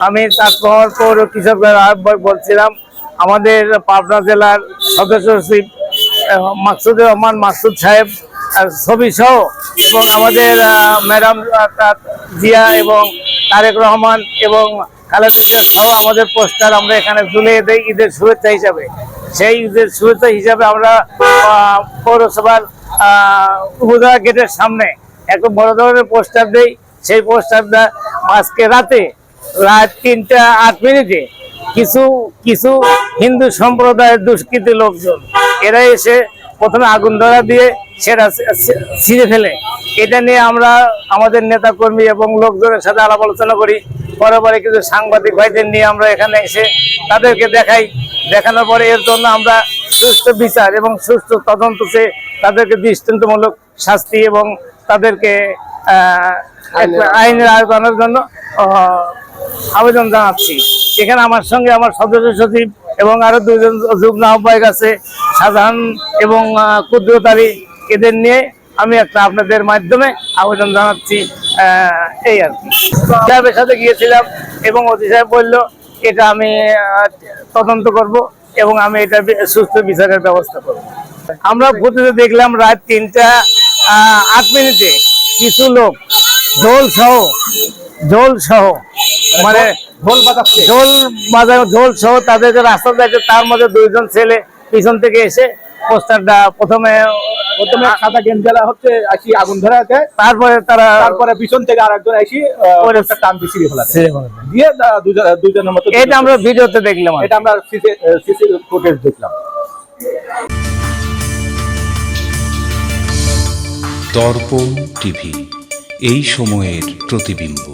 আমি তারপর পৌর কৃষকদের আহ্বায়ক বলছিলাম। আমাদের পাবনা জেলার সদস্য আহ, মাকসুদুর রহমান মাকসুদ সাহেব ছবি সহ এবং আমাদের ম্যাডাম জিয়া এবং তারেক রহমান এবং খালেদা জিয়া সহ আমাদের পোস্টার আমরা এখানে ঝুলিয়ে দেই ঈদের শুভেচ্ছা হিসাবে। সেই ঈদের শুভেচ্ছা হিসাবে আমরা পৌরসভার উপজেলা গেটের সামনে একটা বড় ধরনের পোস্টার দেই। সেই পোস্টারটা আজকে রাতে রাত তিনটা আট মিনিটে কিছু কিছু হিন্দু সম্প্রদায়ের দুষ্কৃতী লোকজন এরা এসে প্রথমে আগুন ধরা দিয়ে সেটা ছিঁড়ে ফেলে। এটা নিয়ে আমরা আমাদের নেতা কর্মী এবং লোকজনের সাথে আলাপ আলোচনা করি। পরে পরে কিছু সাংবাদিক ভাইদের নিয়ে আমরা এখানে এসে তাদেরকে দেখাই। দেখানোর পরে এর জন্য আমরা সুষ্ঠু বিচার এবং সুষ্ঠু তদন্ত চেয়ে তাদেরকে দৃষ্টান্তমূলক শাস্তি এবং তাদেরকে আইনের আয়োজনের জন্য আবেদন জানাচ্ছি। এখানে আমার সঙ্গে আমার সদস্য সচিব এবং আরও দুজন যুগ্ম আহ্বায়ক আছে সাধারণ এবং কুদ্রত আলী। এদের নিয়ে আমি একটা আপনাদের মাধ্যমে আবেদন জানাচ্ছি এই আর কি। সাহেবের সাথে গিয়েছিলাম এবং অতি সাহেব বলল, এটা আমি তদন্ত করব এবং আমি এটা সুস্থ বিচারের ব্যবস্থা করব। আমরা ফুটেজে দেখলাম রাত তিনটা আট মিনিটে কিছু লোক ঢোল সহ ঢোল সহ মানে ঢোল বাজাচ্ছে। ঢোল বাজানো ঢোল সহ তাদের যে রাস্তা দেখে তার মধ্যে দুইজন ছেলে পিছন থেকে এসে পোস্টারটা প্রথমে প্রথমে সাদা গেঞ্জেলা হচ্ছে আসি আগুন ধরে তারপরে তারা তারপরে পিছন থেকে আরেকজন আসি আহ, ওরে- একটা টান দিয়ে ছিঁড়ে ফেলাছে দিয়ে দুজনের মতো এটা আমরা ভিডিওতে দেখলাম এটা আমরা সিসি ফুটেজ দেখলাম। দর্পণ টিভি এই সময়ের প্রতিবিম্ব।